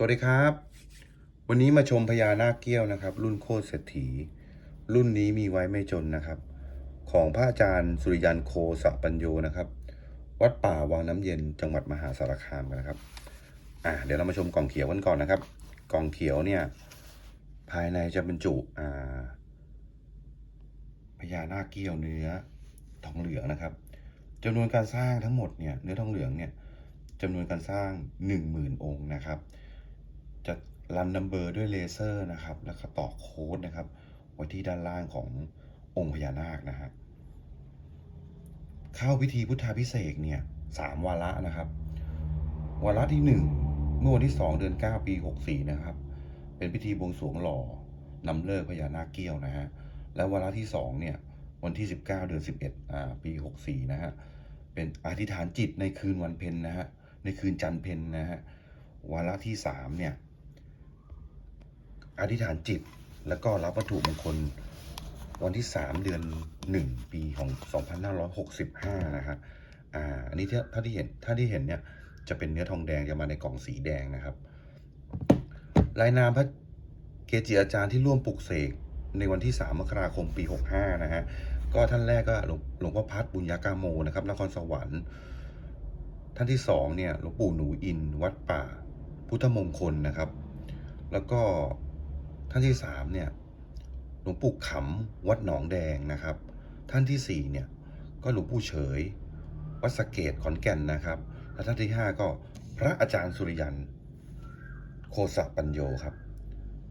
สวัสดีครับ วันนี้มาชมพญานาคเกี้ยวนะครับ รุ่นโคตรเศรษฐี รุ่นนี้มีไว้ไม่จนนะครับ ของพระอาจารย์สุริยันโคสะปัญโยนะครับ วัดป่าวังน้ำเย็นจังหวัดมหาสารคามกันนะครับอ่าเดี๋ยวเรามาชมกล่องเขียวกันก่อนนะครับ กล่องเขียวเนี่ยภายในจะบรรจุอ่าพญานาคเกี้ยวเนื้อทองเหลืองนะครับจำนวนการสร้างทั้งหมดเนี่ยเนื้อทองเหลืองเนี่ยจำนวนการสร้างหนึ่งหมื่นองค์นะครับ จะรันนัมเบอร์ด้วยเลเซอร์นะครับ แล้วก็ต่อโค้ดนะครับ ไว้ที่ด้านล่างขององค์พญานาคนะฮะเข้าพิธีพุทธาพิเศษเนี่ยสามวาระนะครับ วาระที่หนึ่งเมื่อวันที่สองเดือนเก้าปีหกสี่นะครับ เป็นพิธีบวงสรวงหล่อนำเลิกพญานาคเกี้ยวนะฮะแล้ววาระที่สองเนี่ยวันที่19เก้าเดือน11อ่าปี64นะฮะเป็นอธิษฐานจิตในคืนวันเพ็ญนะฮะในคืนจันทร์เพ็ญนะฮะวาระที่สามเนี่ย อธิษฐานจิต แล้วก็รับวัตถุมงคลวันที่ 3 เดือน 1 ปีของ 2565 นะฮะอ่าอันนี้ที่ถ้าที่เห็นถ้าที่เห็นเนี่ยจะเป็นเนื้อทองแดงจะมาในกล่องสีแดงนะครับรายนามพระเกจิอาจารย์ที่ร่วมปลุกเสกในวันที่ 3 มกราคมปี 65 นะฮะ ก็ท่านแรกก็หลวงหลวงพ่อพัดบุญญากาโมนะครับนครสวรรค์ ท่านที่สองเนี่ยหลวงปู่หนูอินวัดป่า พุทธมงคลนะครับ แล้วก็ ท่านที่สามเนี่ยหลวงปู่ขำวัดหนองแดงนะครับ ท่านที่สี่เนี่ยก็หลวงปู่เฉย วัดสะเกตขอนแก่นนะครับ และท่านที่ห้าก็พระอาจารย์สุริยันโคสะปัญโยครับ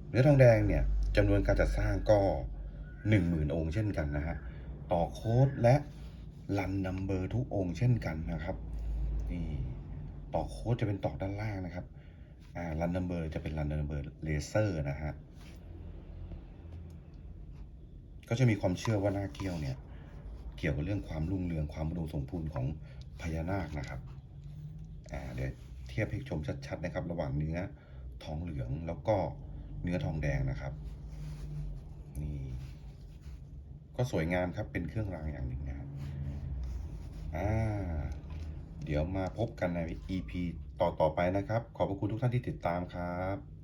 เนื้อทองแดงเนี่ยจำนวนการจัดสร้างก็หนึ่งหมื่นองค์เช่นกันนะฮะต่อโค้ดและรันนัมเบอร์ทุกองค์เช่นกันนะครับนี่ต่อโค้ดจะเป็นต่อด้านล่างนะครับ อ่ารันนัมเบอร์จะเป็นรันนัมเบอร์เลเซอร์นะฮะ ก็จะมีความเชื่อว่าหน้าเกี้ยวเนี่ย เกี่ยวกับเรื่องความรุ่งเรืองความอุดมสมบูรณ์ของพญานาคนะครับ อ่าเดี๋ยวเทียบให้ชมชัดๆนะครับ ระหว่างเนื้อทองเหลืองแล้วก็เนื้อทองแดงนะครับ นี่ ก็สวยงามครับเป็นเครื่องรางอย่างหนึ่งนะครับ อ่า เดี๋ยวมาพบกันใน EP ต่อ ๆ ไปนะครับ ขอบพระคุณทุกท่านที่ติดตามครับ